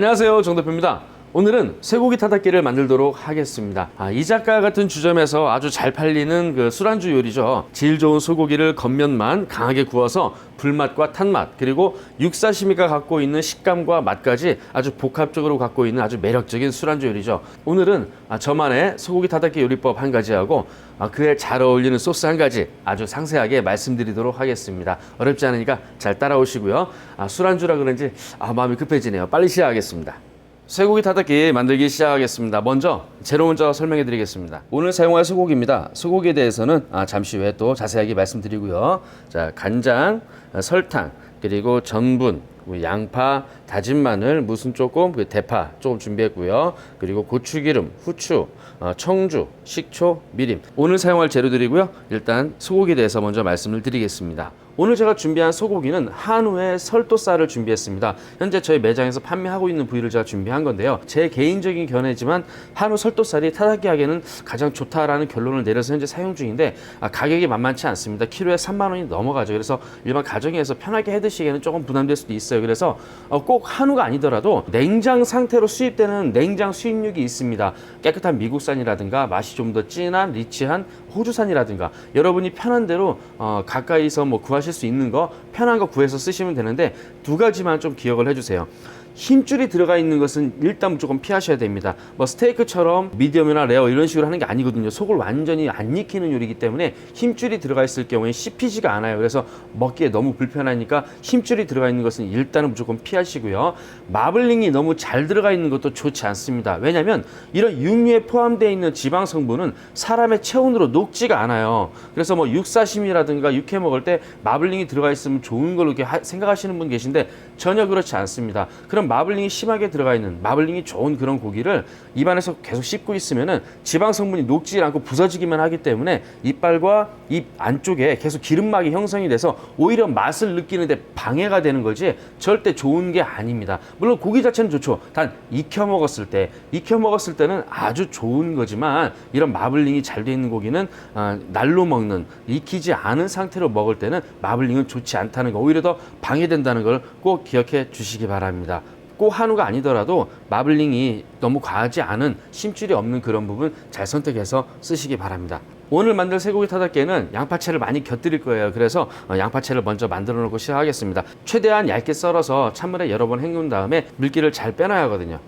안녕하세요 정 대표입니다 오늘은 쇠고기 타닥기를 만들도록 하겠습니다. 아, 이 작가 같은 주점에서 아주 잘 팔리는 그 술안주 요리죠. 질 좋은 소고기를 겉면만 강하게 구워서 불맛과 탄맛 그리고 육사시미가 갖고 있는 식감과 맛까지 아주 복합적으로 갖고 있는 아주 매력적인 술안주 요리죠. 오늘은 아, 저만의 소고기 타닥기 요리법 한 가지하고 아, 그에 잘 어울리는 소스 한 가지 아주 상세하게 말씀드리도록 하겠습니다. 어렵지 않으니까 잘 따라오시고요. 아, 술안주라 그런지 아, 마음이 급해지네요. 빨리 시작하겠습니다 쇠고기 타닥기 만들기 시작하겠습니다. 먼저 재료 먼저 설명해 드리겠습니다. 오늘 사용할 소고기입니다. 소고기에 대해서는 아, 잠시 후에 또 자세하게 말씀드리고요. 자, 간장, 아, 설탕, 그리고 전분, 양파, 다진 마늘, 무슨 조금, 그 대파 조금 준비했고요. 그리고 고추기름, 후추, 어, 청주, 식초, 미림. 오늘 사용할 재료들이고요. 일단 소고기에 대해서 먼저 말씀을 드리겠습니다. 오늘 제가 준비한 소고기는 한우의 설도살을 준비했습니다. 현재 저희 매장에서 판매하고 있는 부위를 제가 준비한 건데요. 제 개인적인 견해지만 한우 설도살이 타닥기 하기에는 가장 좋다라는 결론을 내려서 현재 사용 중인데 아, 가격이 만만치 않습니다. 키로에 3만 원이 넘어가죠. 그래서 일반 가정에서 편하게 해 드시기에는 조금 부담될 수도 있어요. 그래서 어, 꼭 한우가 아니더라도 냉장 상태로 수입되는 냉장 수입육이 있습니다. 깨끗한 미국산 이라든가 맛이 좀 더 진한 리치한 호주산이라든가 여러분이 편한 대로 어, 가까이서 뭐 구하실 수 있는 거 편한 거 구해서 쓰시면 되는데 두 가지만 좀 기억을 해주세요. 힘줄이 들어가 있는 것은 일단 무조건 피하셔야 됩니다. 뭐 스테이크처럼 미디엄이나 레어 이런 식으로 하는 게 아니거든요. 속을 완전히 안 익히는 요리이기 때문에 힘줄이 들어가 있을 경우에 씹히지가 않아요. 그래서 먹기에 너무 불편하니까 힘줄이 들어가 있는 것은 일단은 무조건 피하시고요. 마블링이 너무 잘 들어가 있는 것도 좋지 않습니다. 왜냐하면 이런 육류에 포함되어 있는 지방 성분은 사람의 체온으로 녹지가 않아요. 그래서 뭐 육사심이라든가 육회 먹을 때 마블링이 들어가 있으면 좋은 걸로 이렇게 하- 생각하시는 분 계신데 전혀 그렇지 않습니다. 그럼 마블링이 심하게 들어가 있는 마블링이 좋은 그런 고기를 입안에서 계속 씹고 있으면은 지방 성분이 녹지 않고 부서지기만 하기 때문에 이빨과 입 안쪽에 계속 기름막이 형성이 돼서 오히려 맛을 느끼는데 방해가 되는 거지 절대 좋은 게 아닙니다. 물론 고기 자체는 좋죠. 단 익혀 먹었을 때 익혀 먹었을 때는 아주 좋은 거지만 이런 마블링이 잘 돼 있는 고기는 아, 날로 먹는 익히지 않은 상태로 먹을 때는 마블링은 좋지 않다는 거 오히려 더 방해된다는 걸 꼭 기억해 주시기 바랍니다. 꼭 한우가 아니더라도 마블링이 너무 과하지 않은 심줄이 없는 그런 부분 잘 선택해서 쓰시기 바랍니다. 오늘 만들 쇠고기 타닥기에는 양파채를 많이 곁들일 거예요. 그래서 어, 양파채를 먼저 만들어 놓고 시작하겠습니다. 최대한 얇게 썰어서 찬물에 여러 번 헹군 다음에 물기를 잘 빼놔야 하거든요.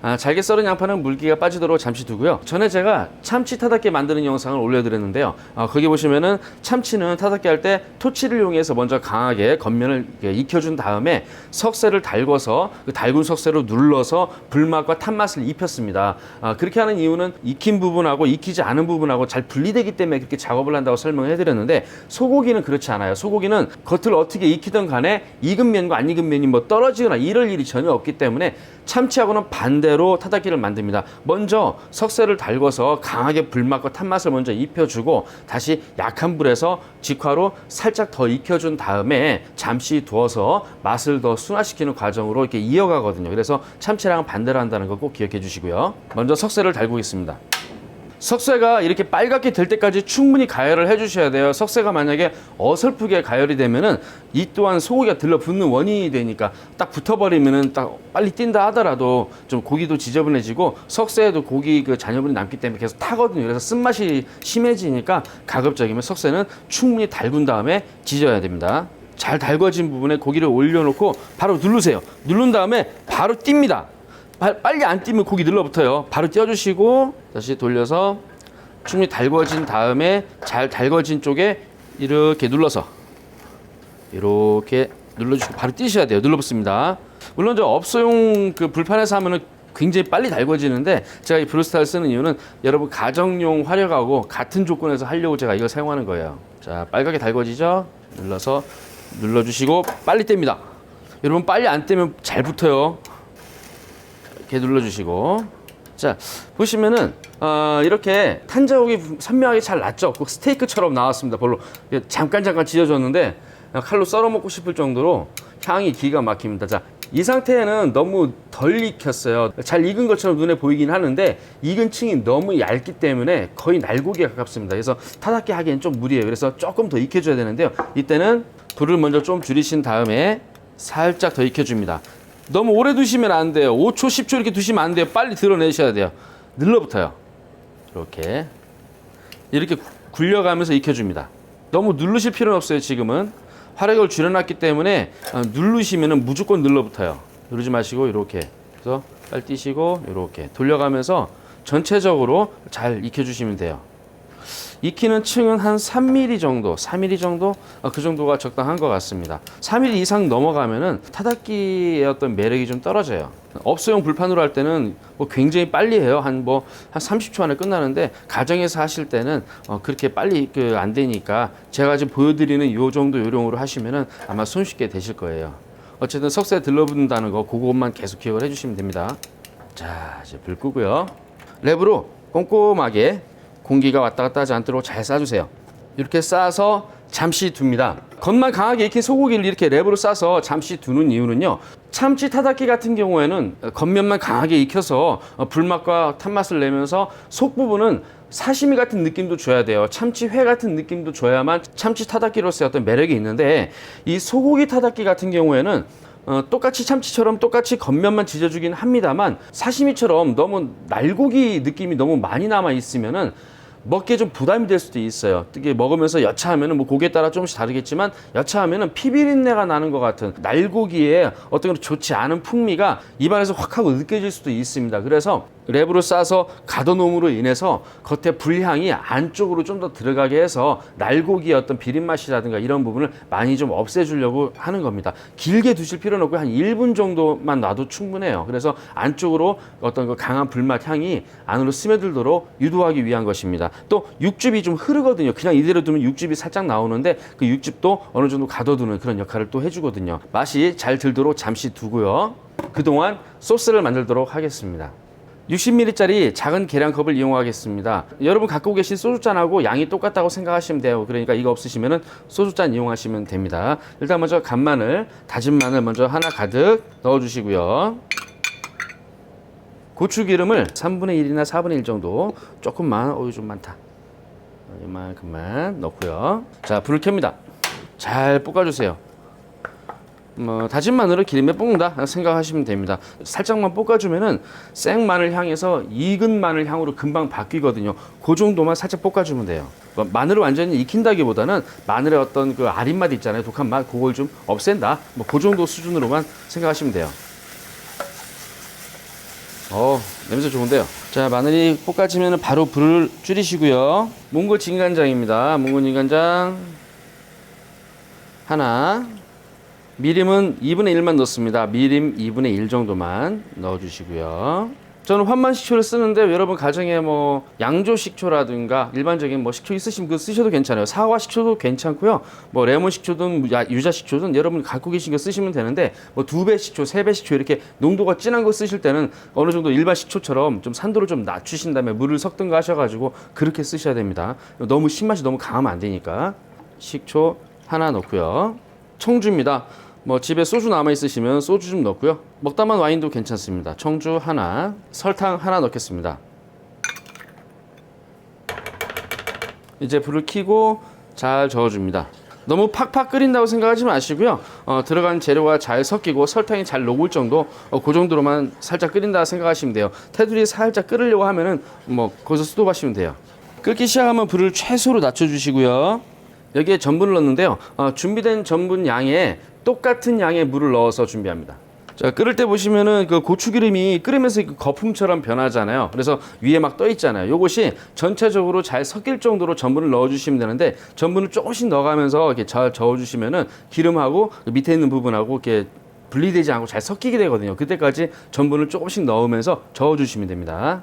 아, 잘게 썰은 양파는 물기가 빠지도록 잠시 두고요. 전에 제가 참치 타닥기 만드는 영상을 올려드렸는데요. 아, 거기 보시면은 참치는 타닥기 할때 토치를 이용해서 먼저 강하게 겉면을 익혀준 다음에 석쇠를 달궈서 그 달군 석쇠로 눌러서 불맛과 탄맛을 입혔습니다. 아, 그렇게 하는 이유는 익힌 부분하고 익히지 않은 부분하고 잘 분리되기 때문에 그렇게 작업을 한다고 설명을 해드렸는데 소고기는 그렇지 않아요. 소고기는 겉을 어떻게 익히든 간에 익은 면과 안 익은 면이 뭐 떨어지거나 이럴 일이 전혀 없기 때문에 참치하고는 반대 로 타닥기를 만듭니다. 먼저 석쇠를 달궈서 강하게 불맛과 탄맛을 먼저 입혀주고 다시 약한 불에서 직화로 살짝 더 익혀준 다음에 잠시 두어서 맛을 더 순화시키는 과정으로 이렇게 이어가거든요. 그래서 참치랑은 반대로 한다는 거 꼭 기억해 주시고요. 먼저 석쇠를 달구겠습니다. 석쇠가 이렇게 빨갛게 될 때까지 충분히 가열을 해주셔야 돼요. 석쇠가 만약에 어설프게 가열이 되면은 이 또한 소고기가 들러붙는 원인이 되니까 딱 붙어버리면은 딱 빨리 뛴다 하더라도 좀 고기도 지저분해지고 석쇠에도 고기 그 잔여분이 남기 때문에 계속 타거든요. 그래서 쓴맛이 심해지니까 가급적이면 석쇠는 충분히 달군 다음에 지져야 됩니다. 잘 달궈진 부분에 고기를 올려놓고 바로 누르세요. 누른 다음에 바로 띱니다. 바- 빨리 안 뛰면 고기 늘러붙어요. 바로 띄워주시고 다시 돌려서 충분히 달궈진 다음에 잘 달궈진 쪽에 이렇게 눌러서 이렇게 눌러주시고 바로 뛰셔야 돼요. 눌러붙습니다. 물론 저 업소용 그 불판에서 하면은 굉장히 빨리 달궈지는데 제가 이 브루스타를 쓰는 이유는 여러분 가정용 화력하고 같은 조건에서 하려고 제가 이걸 사용하는 거예요. 자 빨갛게 달궈지죠? 눌러서 눌러주시고 빨리 뗍니다. 여러분 빨리 안 떼면 잘 붙어요. 이렇게 눌러주시고 자 보시면은 어, 이렇게 탄자국이 선명하게 잘 났죠 꼭 스테이크처럼 나왔습니다 별로 잠깐 잠깐 지져졌는데 칼로 썰어 먹고 싶을 정도로 향이 기가 막힙니다 자 이 상태에는 너무 덜 익혔어요. 잘 익은 것처럼 눈에 보이긴 하는데 익은 층이 너무 얇기 때문에 거의 날고기에 가깝습니다. 그래서 타닥기 하기엔 좀 무리예요. 그래서 조금 더 익혀줘야 되는데요. 이때는 불을 먼저 좀 줄이신 다음에 살짝 더 익혀줍니다. 너무 오래 두시면 안 돼요. 5초, 10초 이렇게 두시면 안 돼요. 빨리 드러내셔야 돼요. 늘러붙어요. 이렇게 이렇게 굴려가면서 익혀줍니다. 너무 누르실 필요는 없어요. 지금은 화력을 줄여놨기 때문에 어, 누르시면은 무조건 늘러붙어요. 누르지 마시고 이렇게 그래서 빨리 뛰시고 이렇게 돌려가면서 전체적으로 잘 익혀주시면 돼요. 익히는 층은 한 3mm 정도, 4mm 정도 어, 그 정도가 적당한 것 같습니다. 3mm 이상 넘어가면은 타닥기의 어떤 매력이 좀 떨어져요. 업소용 불판으로 할 때는 뭐 굉장히 빨리 해요. 한뭐 한 30초 안에 끝나는데 가정에서 하실 때는 어 그렇게 빨리 그 안 되니까 제가 지금 보여드리는 요 정도 요령으로 하시면은 아마 손쉽게 되실 거예요. 어쨌든 석쇠 들러붙는다는 거 그것만 계속 기억을 해주시면 됩니다. 자 이제 불 끄고요. 랩으로 꼼꼼하게 공기가 왔다 갔다 하지 않도록 잘 싸주세요. 이렇게 싸서 잠시 둡니다. 겉만 강하게 익힌 소고기를 이렇게 랩으로 싸서 잠시 두는 이유는요. 참치 타닥기 같은 경우에는 겉면만 강하게 익혀서 어, 불맛과 탄맛을 내면서 속 부분은 사시미 같은 느낌도 줘야 돼요. 참치회 같은 느낌도 줘야만 참치 타닥기로서의 어떤 매력이 있는데 이 소고기 타닥기 같은 경우에는 어, 똑같이 참치처럼 똑같이 겉면만 지져주긴 합니다만 사시미처럼 너무 날고기 느낌이 너무 많이 남아 있으면은 먹기에 좀 부담이 될 수도 있어요. 특히 먹으면서 여차하면은 뭐 고기에 따라 조금씩 다르겠지만 여차하면은 피비린내가 나는 것 같은 날고기에 어떤 좋지 않은 풍미가 입안에서 확 하고 느껴질 수도 있습니다. 그래서 랩으로 싸서 가둬놓음으로 인해서 겉에 불향이 안쪽으로 좀 더 들어가게 해서 날고기의 어떤 비린 맛이라든가 이런 부분을 많이 좀 없애주려고 하는 겁니다. 길게 두실 필요는 없고 한 1분 정도만 놔도 충분해요. 그래서 안쪽으로 어떤 그 강한 불맛 향이 안으로 스며들도록 유도하기 위한 것입니다. 또 육즙이 좀 흐르거든요. 그냥 이대로 두면 육즙이 살짝 나오는데 그 육즙도 어느 정도 가둬두는 그런 역할을 또 해주거든요. 맛이 잘 들도록 잠시 두고요. 그동안 소스를 만들도록 하겠습니다. 60ml짜리 작은 계량컵을 이용하겠습니다. 여러분 갖고 계신 소주잔하고 양이 똑같다고 생각하시면 돼요. 그러니까 이거 없으시면 소주잔 이용하시면 됩니다. 일단 먼저 간마늘, 다진 마늘 먼저 하나 가득 넣어주시고요. 고추기름을 3분의 1이나 4분의 1 정도 조금만, 어유 좀 많다. 어, 이만큼만 넣고요. 자, 불을 켭니다. 잘 볶아주세요. 뭐 다진 마늘을 기름에 볶는다 생각하시면 됩니다. 살짝만 볶아주면은 생 마늘 향에서 익은 마늘 향으로 금방 바뀌거든요. 그 정도만 살짝 볶아주면 돼요. 뭐 마늘을 완전히 익힌다기보다는 마늘의 어떤 그 아린 맛 있잖아요. 독한 맛 그걸 좀 없앤다. 뭐 그 정도 수준으로만 생각하시면 돼요. 어 냄새 좋은데요. 자 마늘이 볶아지면 바로 불을 줄이시고요. 몽골 진간장입니다. 몽골 진간장 하나. 미림은 2분의 1만 넣습니다. 미림 2분의 1 정도만 넣어주시고요. 저는 환만 식초를 쓰는데 여러분 가정에 뭐 양조 식초라든가 일반적인 뭐 식초 있으시면 그거 쓰셔도 괜찮아요. 사과 식초도 괜찮고요. 뭐 레몬 식초든 야- 유자 식초든 여러분 갖고 계신 거 쓰시면 되는데 뭐 두 배 식초, 세 배 식초 이렇게 농도가 진한 거 쓰실 때는 어느 정도 일반 식초처럼 좀 산도를 좀 낮추신 다음에 물을 섞든가 하셔가지고 그렇게 쓰셔야 됩니다. 너무 신맛이 너무 강하면 안 되니까 식초 하나 넣고요. 청주입니다. 뭐 집에 소주 남아 있으시면 소주 좀 넣고요. 먹다만 와인도 괜찮습니다. 청주 하나, 설탕 하나 넣겠습니다. 이제 불을 켜고 잘 저어줍니다. 너무 팍팍 끓인다고 생각하지 마시고요. 어, 들어간 재료가 잘 섞이고 설탕이 잘 녹을 정도, 어, 그 정도로만 살짝 끓인다 생각하시면 돼요. 테두리 살짝 끓으려고 하면은 뭐 거기서 스톱하시면 돼요. 끓기 시작하면 불을 최소로 낮춰주시고요. 여기에 전분을 넣는데요. 어, 준비된 전분 양에 똑같은 양의 물을 넣어서 준비합니다. 자, 끓을 때 보시면은 그 고추기름이 끓으면서 그 거품처럼 변하잖아요. 그래서 위에 막 떠 있잖아요. 요것이 전체적으로 잘 섞일 정도로 전분을 넣어 주시면 되는데 전분을 조금씩 넣어가면서 이렇게 잘 저어 주시면은 기름하고 그 밑에 있는 부분하고 이렇게 분리되지 않고 잘 섞이게 되거든요. 그때까지 전분을 조금씩 넣으면서 저어 주시면 됩니다.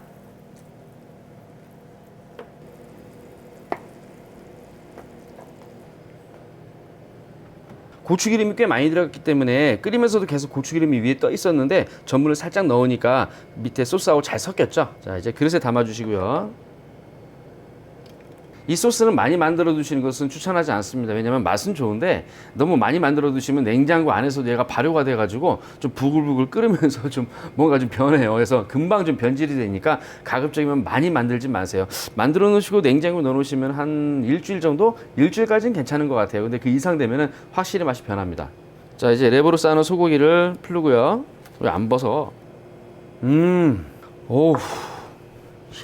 고추기름이 꽤 많이 들어갔기 때문에 끓이면서도 계속 고추기름이 위에 떠 있었는데 전분을 살짝 넣으니까 밑에 소스하고 잘 섞였죠. 자, 이제 그릇에 담아 주시고요. 이 소스는 많이 만들어 두시는 것은 추천하지 않습니다. 왜냐면 맛은 좋은데 너무 많이 만들어 두시면 냉장고 안에서도 얘가 발효가 돼 가지고 좀 부글부글 끓으면서 좀 뭔가 좀 변해요. 그래서 금방 좀 변질이 되니까 가급적이면 많이 만들지 마세요. 만들어 놓으시고 냉장고에 넣어 놓으시면 한 일주일 정도 일주일까지는 괜찮은 것 같아요. 근데 그 이상 되면은 확실히 맛이 변합니다. 자, 이제 랩으로 싸는 소고기를 풀고요. 왜 안 벗어? 음. 오우.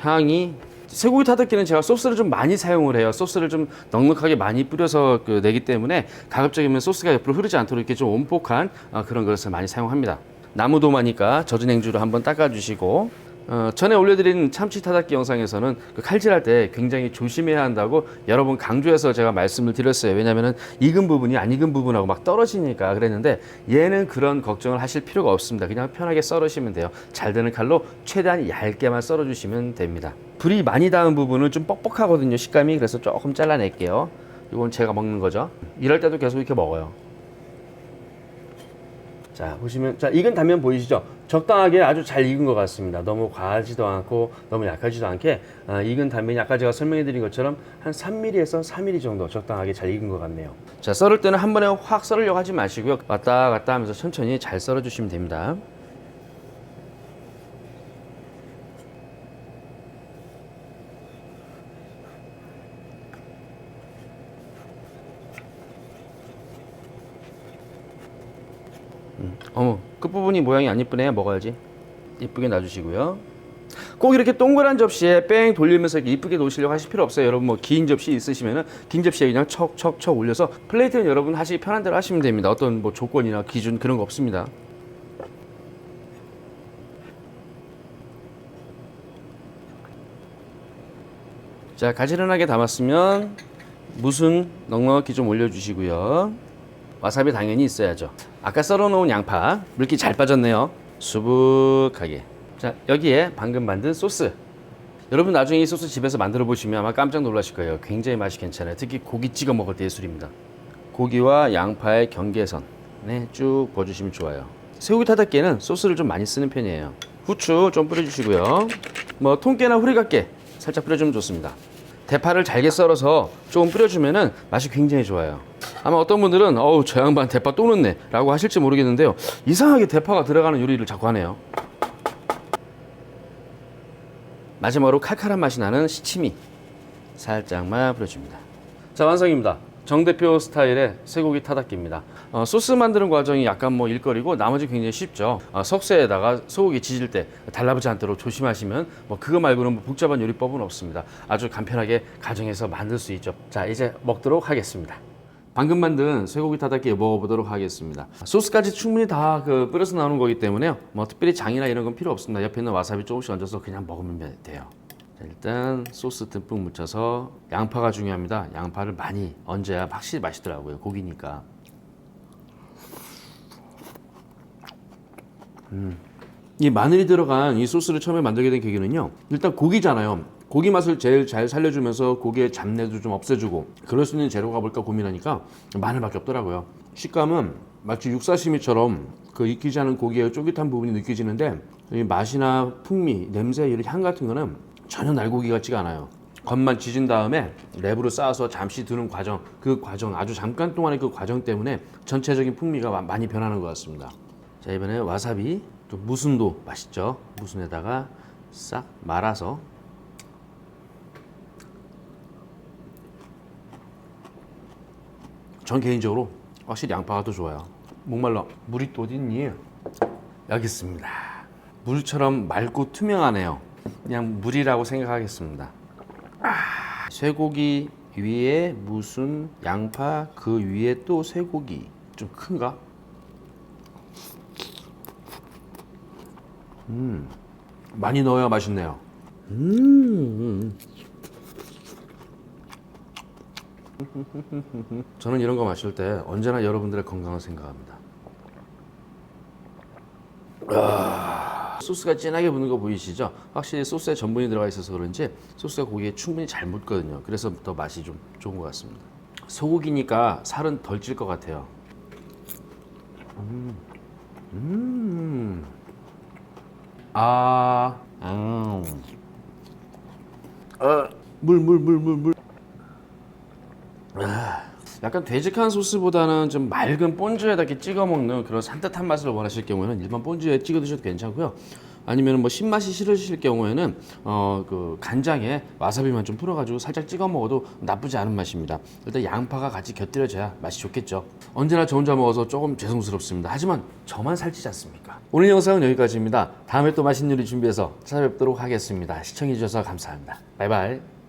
향이 쇠고기 타덕기는 제가 소스를 좀 많이 사용을 해요. 소스를 좀 넉넉하게 많이 뿌려서 그 내기 때문에 가급적이면 소스가 옆으로 흐르지 않도록 이렇게 좀 온폭한 어, 그런 그릇을 많이 사용합니다. 나무 도마니까 젖은 행주로 한번 닦아주시고 어, 전에 올려드린 참치 타닥기 영상에서는 그 칼질할 때 굉장히 조심해야 한다고 여러 번 강조해서 제가 말씀을 드렸어요. 왜냐하면 익은 부분이 안 익은 부분하고 막 떨어지니까 그랬는데 얘는 그런 걱정을 하실 필요가 없습니다. 그냥 편하게 썰으시면 돼요. 잘 되는 칼로 최대한 얇게만 썰어주시면 됩니다. 불이 많이 닿은 부분은 좀 뻑뻑하거든요. 식감이 그래서 조금 잘라낼게요. 이건 제가 먹는 거죠. 이럴 때도 계속 이렇게 먹어요. 자 보시면 자 익은 단면 보이시죠? 적당하게 아주 잘 익은 것 같습니다. 너무 과하지도 않고 너무 약하지도 않게 아, 익은 단면이 아까 제가 설명해드린 것처럼 한 3mm에서 4mm 정도 적당하게 잘 익은 것 같네요. 자 썰을 때는 한 번에 확 썰으려고 하지 마시고요. 왔다 갔다 하면서 천천히 잘 썰어주시면 됩니다. 어머 끝부분이 모양이 안 이쁘네. 먹어야지? 이쁘게 놔주시고요. 꼭 이렇게 동그란 접시에 뺑 돌리면서 이쁘게 놓으시려고 하실 필요 없어요. 여러분 뭐 긴 접시 있으시면은 긴 접시에 그냥 척척척 올려서 플레이트는 여러분 하시기 편한 대로 하시면 됩니다. 어떤 뭐 조건이나 기준 그런 거 없습니다. 자 가지런하게 담았으면 무슨 넉넉히 좀 올려주시고요 와사비 당연히 있어야죠. 아까 썰어놓은 양파 물기 잘 빠졌네요. 수북하게. 자 여기에 방금 만든 소스. 여러분 나중에 이 소스 집에서 만들어 보시면 아마 깜짝 놀라실 거예요. 굉장히 맛이 괜찮아요. 특히 고기 찍어 먹을 때 예술입니다. 고기와 양파의 경계선 네, 쭉 부어주시면 좋아요. 새우기 타닥기에는 소스를 좀 많이 쓰는 편이에요. 후추 좀 뿌려주시고요. 뭐 통깨나 후리갓깨 살짝 뿌려주면 좋습니다. 대파를 잘게 썰어서 조금 뿌려주면은 맛이 굉장히 좋아요. 아마 어떤 분들은 어우 저 양반 대파 또 넣네 라고 하실지 모르겠는데요. 이상하게 대파가 들어가는 요리를 자꾸 하네요. 마지막으로 칼칼한 맛이 나는 시치미 살짝만 뿌려줍니다. 자 완성입니다. 정 대표 스타일의 쇠고기 타닥기입니다. 어, 소스 만드는 과정이 약간 뭐 일거리고 나머지 굉장히 쉽죠. 어, 석쇠에다가 소고기 지질 때 달라붙지 않도록 조심하시면 뭐 그거 말고는 뭐 복잡한 요리법은 없습니다. 아주 간편하게 가정에서 만들 수 있죠. 자 이제 먹도록 하겠습니다. 방금 만든 쇠고기 타닥기 먹어보도록 하겠습니다. 소스까지 충분히 다 그 뿌려서 나오는 거기 때문에요. 뭐 특별히 장이나 이런 건 필요 없습니다. 옆에 있는 와사비 조금씩 얹어서 그냥 먹으면 돼요. 자, 일단 소스 듬뿍 묻혀서 양파가 중요합니다. 양파를 많이 얹어야 확실히 맛있더라고요. 고기니까. 음. 이 마늘이 들어간 이 소스를 처음에 만들게 된 계기는요. 일단 고기잖아요. 고기 맛을 제일 잘 살려주면서 고기의 잡내도 좀 없애주고 그럴 수 있는 재료가 뭘까 고민하니까 마늘밖에 없더라고요. 식감은 마치 육사시미처럼 그 익히지 않은 고기의 쫄깃한 부분이 느껴지는데 이 맛이나 풍미, 냄새, 이런 향 같은 거는 전혀 날고기 같지가 않아요. 겉만 지진 다음에 랩으로 쌓아서 잠시 두는 과정, 그 과정 아주 잠깐 동안의 그 과정 때문에 전체적인 풍미가 마- 많이 변하는 것 같습니다. 자 이번에 와사비 또 무순도 맛있죠. 무순에다가 싹 말아서 전 개인적으로 확실히 양파가 더 좋아요. 목말라 물이 또 어딨니? 여기 있습니다. 물처럼 맑고 투명하네요. 그냥 물이라고 생각하겠습니다. 아, 쇠고기 위에 무슨 양파 그 위에 또 쇠고기 좀 큰가? 음 많이 넣어야 맛있네요. 음. 저는 이런 거 마실 때 언제나 여러분들의 건강을 생각합니다. 아, 소스가 진하게 붙는 거 보이시죠? 확실히 소스에 전분이 들어가 있어서 그런지 소스가 고기에 충분히 잘 묻거든요. 그래서 더 맛이 좀 좋은 것 같습니다. 소고기니까 살은 덜 찔 것 같아요. 음, 음, 아, 음, 어, 물, 물, 물, 물, 물. 약간 되직한 소스보다는 좀 맑은 본즈에다 이렇게 찍어 먹는 그런 산뜻한 맛을 원하실 경우에는 일반 본즈에 찍어 드셔도 괜찮고요. 아니면 뭐 신맛이 싫으실 경우에는 어 그 간장에 와사비만 좀 풀어가지고 살짝 찍어 먹어도 나쁘지 않은 맛입니다. 일단 양파가 같이 곁들여져야 맛이 좋겠죠. 언제나 저 혼자 먹어서 조금 죄송스럽습니다. 하지만 저만 살찌지 않습니까? 오늘 영상은 여기까지입니다. 다음에 또 맛있는 요리 준비해서 찾아뵙도록 하겠습니다. 시청해주셔서 감사합니다. 바이바이.